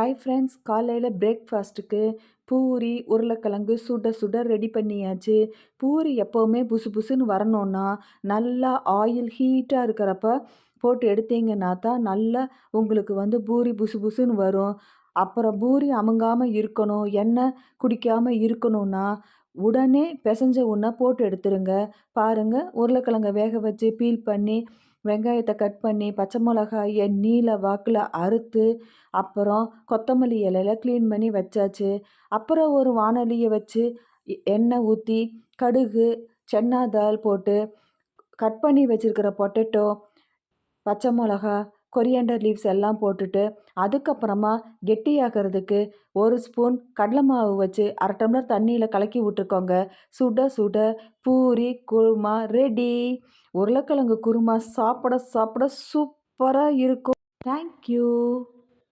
Hi friends காலையில் பிரேக்ஃபாஸ்ட்டுக்கு பூரி உருளைக்கிழங்கு சுட சுட ரெடி பண்ணியாச்சு. பூரி எப்போவுமே புசு புசுன்னு வரணுன்னா நல்லா ஆயில் ஹீட்டாக இருக்கிறப்ப போட்டு எடுத்தீங்கன்னா தான் நல்லா உங்களுக்கு வந்து பூரி புசு புசுன்னு வரும். அப்புறம் பூரி அமுங்காமல் இருக்கணும் எண்ணெய் குடிக்காமல் இருக்கணும்னா உடனே பிசைஞ்ச உன்னை போட்டு எடுத்துருங்க. பாருங்கள் உருளைக்கிழங்க வேக வச்சு பீல் பண்ணி வெங்காயத்தை கட் பண்ணி பச்சை மிளகாயை நீல வாக்கில் அறுத்து அப்புறம் கொத்தமல்லி இலையில க்ளீன் பண்ணி வச்சாச்சு. அப்புறம் ஒரு வானொலியை வச்சு எண்ணெய் ஊற்றி கடுகு சென்னா தால் போட்டு கட் பண்ணி வச்சுருக்கிற பொட்டேட்டோ பச்சை மிளகா கொரியண்டர் லீவ்ஸ் எல்லாம் போட்டுட்டு அதுக்கப்புறமா கெட்டியாகிறதுக்கு ஒரு ஸ்பூன் கடலை மாவு வச்சு அரை டம்ளர் தண்ணியில் கலக்கி விட்டுருக்கோங்க சுட சுட பூரி குருமா ரெடி உருளைக்கிழங்கு குருமா சாப்பிட சாப்பிட சூப்பராக இருக்கும். தேங்க்யூ